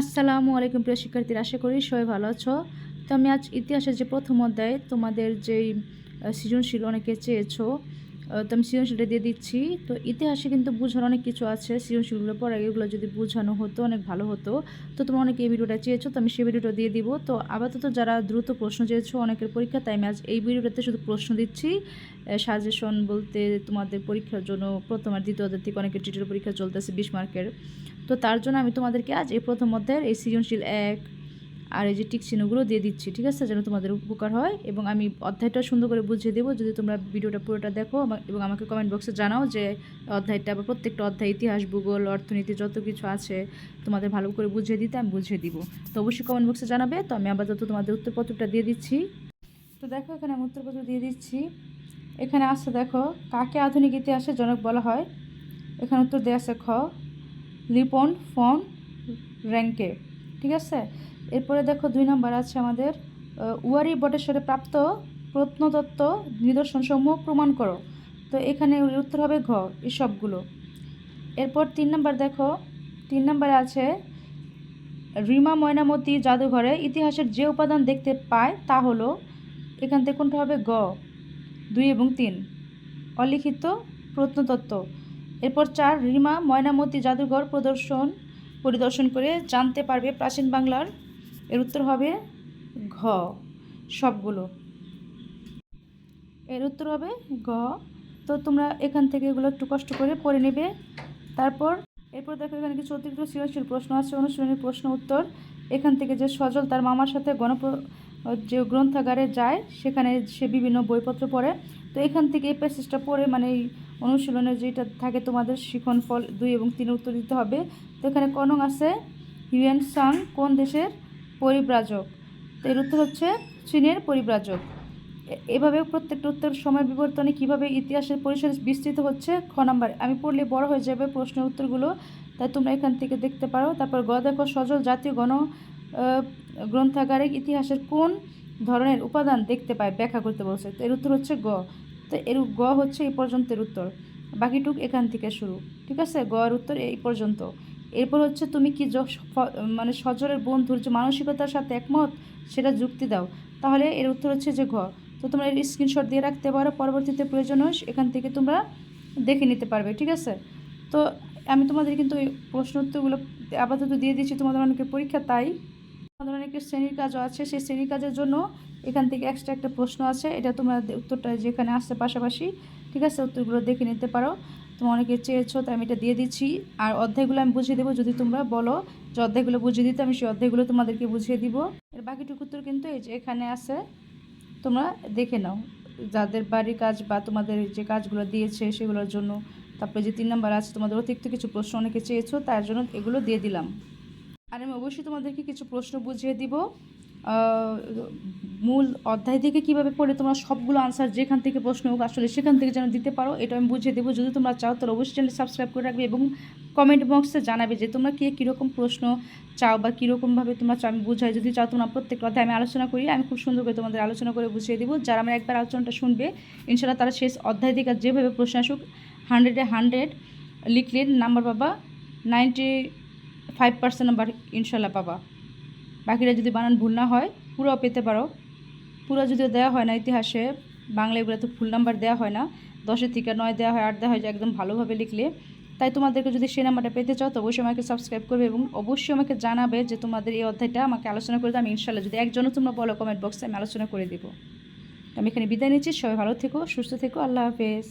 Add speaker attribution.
Speaker 1: আসসালামু আলাইকুম প্রিয় শিক্ষার্থীরা, আশা করি সবাই ভালো আছো। তো আমি আজ ইতিহাসের যে প্রথম অধ্যায় তোমাদের যেই সৃজনশীল অনেকে চেয়েছো আমি সৃজনশীলটা দিয়ে দিচ্ছি। তো ইতিহাসে কিন্তু বোঝার অনেক কিছু আছে। সৃজনশীলগুলো পরে এগুলো যদি বোঝানো হতো, অনেক ভালো হতো। তো তোমরা অনেকে এই ভিডিওটা চেয়েছো, তো আমি সেই ভিডিওটা দিয়ে দিব। তো আপাতত যারা দ্রুত প্রশ্ন চেয়েছো অনেকের পরীক্ষা, তাই আমি আজ এই ভিডিওটাতে শুধু প্রশ্ন দিচ্ছি। সাজেশন বলতে তোমাদের পরীক্ষার জন্য প্রথম আর দ্বিতীয় থেকে অনেকের টিটের পরীক্ষা চলতেছে বিশ মার্কের তো তার জন্য আমি তোমাদেরকে আজ এই প্রথম অধ্যায়ের এই সৃজনশীল এক আর এই যে টিক চিহ্নগুলো দিয়ে দিচ্ছি, ঠিক আছে? যেন তোমাদের উপকার হয় এবং আমি অধ্যায়টা সুন্দর করে বুঝিয়ে দেবো। যদি তোমরা ভিডিওটা পুরোটা দেখো এবং আমাকে কমেন্ট বক্সে জানাও যে অধ্যায়টা বা প্রত্যেকটা অধ্যায়, ইতিহাস, ভূগোল, অর্থনীতি যত কিছু আছে তোমাদের ভালো করে বুঝিয়ে দিতে আমি বুঝিয়ে দিব। তো অবশ্যই কমেন্ট বক্সে জানাবে। তো আমি আপাতত তোমাদের উত্তরপত্রটা দিয়ে দিচ্ছি। তো দেখো, এখানে আমি উত্তরপত্র দিয়ে দিচ্ছি। এখানে আছে, দেখো, কাকে আধুনিক ইতিহাসে জনক বলা হয়? এখানে উত্তর দেওয়া আছে খ। লিপন ফন র্যাঙ্কে, ঠিক আছে? এরপরে দেখো দুই নম্বর আছে আমাদের উয়ারি বটেশ্বরে প্রাপ্ত প্রত্নতত্ত্ব নিদর্শনসমূহ প্রমাণ করো। তো এখানে উত্তর হবে ঘ, এই সবগুলো। এরপর তিন নম্বর দেখো, তিন নম্বরে আছে, রিমা ময়নামতি জাদুঘরে ইতিহাসের যে উপাদান দেখতে পায় তা হলো, এখান থেকে কোনটা হবে? গ, দুই এবং তিন। অলিখিত প্রত্নতত্ত্ব। এরপর চার, রিমা ময়নামতি জাদুঘর প্রদর্শন, পরিদর্শন করে জানতে পারবে প্রাচীন বাংলার এর উত্তর হবে ঘ, সবগুলো। এর উত্তর হবে গ তো তোমরা এখান থেকে এগুলো একটু কষ্ট করে পড়ে নেবে। তারপর, এরপর দেখো এখানে কিছু অতিরিক্ত সৃজনশীল প্রশ্ন আছে, অনুশীলনের প্রশ্ন উত্তর। এখান থেকে যে সজল তার মামার সাথে গণপ, যে গ্রন্থাগারে যায়, সেখানে সে বিভিন্ন বইপত্র পড়ে। তো এখান থেকে এই প্যাসেজটা পড়ে মানে এই অনুশীলনের যেটা থাকে তোমাদের শিখন ফল দুই এবং তিনের উত্তর দিতে হবে। তো এখানে কনং আছে, হিউয়েন সাং কোন দেশের পরিব্রাজক। তো এর উত্তর হচ্ছে চীনের পরিব্রাজক। এভাবে প্রত্যেকটা উত্তর সময় বিবর্তনে কীভাবে ইতিহাসের পরিসর বিস্তৃত হচ্ছে খ নাম্বার। আমি পড়লে বড় হয়ে যাবে প্রশ্নের উত্তরগুলো, তাই তোমরা এখান থেকে দেখতে পারো। তারপর গ, দেখো সজল জাতীয় গণ গ্রন্থাগারে ইতিহাসের কোন ধরনের উপাদান দেখতে পায়? ব্যাখ্যা করতে বলছে। তো এর উত্তর হচ্ছে গ। তো এর গ হচ্ছে এই পর্যন্তের উত্তর। বাকিটুক এখান থেকে শুরু। ঠিক আছে? গ এর উত্তর এই পর্যন্ত। এরপর হচ্ছে তুমি কি মানে সজলের বন্ধুর যে মানসিকতার সাথে একমত, সেটা যুক্তি দাও। তাহলে এর উত্তর হচ্ছে যে ঘ। তো তোমরা এর স্ক্রিনশট দিয়ে রাখতে পারো, পরবর্তীতে প্রয়োজন হয় এখান থেকে তোমরা দেখে নিতে পারবে, ঠিক আছে? তো আমি তোমাদের কিন্তু এই প্রশ্ন উত্তরগুলো আপাতত দিয়ে দিচ্ছি, তোমাদের অনেকের পরীক্ষা তাই। আমাদের অনেকের শ্রেণির কাজও আছে, সেই শ্রেণির কাজের জন্য এখান থেকে এক্সট্রা একটা প্রশ্ন আছে, এটা তোমরা উত্তরটা যেখানে আসছে পাশাপাশি, ঠিক আছে? উত্তরগুলো দেখে নিতে পারো। তোমরা অনেকে চেয়েছো, তাই আমি এটা দিয়ে দিচ্ছি। আর অধ্যায়গুলো আমি বুঝিয়ে দেবো, যদি তোমরা বলো যে অধ্যায়গুলো বুঝিয়ে দিতে, আমি সেই অধ্যায়গুলো তোমাদেরকে বুঝিয়ে দিব। এর বাকিটুকু উত্তর কিন্তু এই যে এখানে আছে। তোমরা দেখে নাও, যাদের বাড়ির কাজ বা তোমাদের যে কাজগুলো দিয়েছে সেগুলোর জন্য। তারপরে যে তিন নাম্বার আছে, তোমাদের অতিরিক্ত কিছু প্রশ্ন অনেকে চেয়েছো, তার জন্য এগুলো দিয়ে দিলাম। আর আমি অবশ্যই তোমাদেরকে কিছু প্রশ্ন বুঝিয়ে দিব। মূল অধ্যায় থেকে কীভাবে পড়ে তোমরা সবগুলো আনসার যেখান থেকে প্রশ্ন হোক, আসলে সেখান থেকে যেন দিতে পারো, এটা আমি বুঝিয়ে দেবো। যদি তোমরা চাও, তাহলে অবশ্যই চ্যানেল সাবস্ক্রাইব করে রাখবে এবং কমেন্ট বক্সে জানাবে যে তোমরা কে কীরকম প্রশ্ন চাও বা কীরকমভাবে তোমরা চাও, আমি বুঝাই। যদি চাও তোমরা প্রত্যেকটা অধ্যায় আমি আলোচনা করি, আমি খুব সুন্দর করে তোমাদের আলোচনা করে বুঝিয়ে দেবো। যারা আমার একবার আলোচনাটা শুনবে ইনশাল্লাহ তারা শেষ অধ্যায় থেকে যেভাবে প্রশ্ন আসুক হান্ড্রেডে হান্ড্রেড লিখলে নাম্বার পাবা নাইনটি ফাইভ পার্সেন্ট নাম্বার ইনশাল্লাহ পাবা। বাকিরা যদি বানান ভুল না হয় পুরো পেতে পারো। পুরো যদিও দেওয়া হয় না ইতিহাসে, বাংলা এগুলো তো ফুল নাম্বার দেওয়া হয় না। দশের থেকে নয় দেওয়া হয়, আট দেওয়া হয়, যে একদম ভালোভাবে লিখলে। তাই তোমাদেরকে যদি সেই নাম্বারটা পেতে চাও, তো অবশ্যই আমাকে সাবস্ক্রাইব করবে এবং অবশ্যই আমাকে জানাবে যে তোমাদের এই অধ্যায়টা আমাকে আলোচনা করে দাও। আমি ইনশাল্লাহ যদি একজনও তোমরা বলো কমেন্ট বক্সে আমি আলোচনা করে দেবো। আমি এখানে বিদায় নিচ্ছি, সবাই ভালো থেকো, সুস্থ থেকো, আল্লাহ হাফেজ।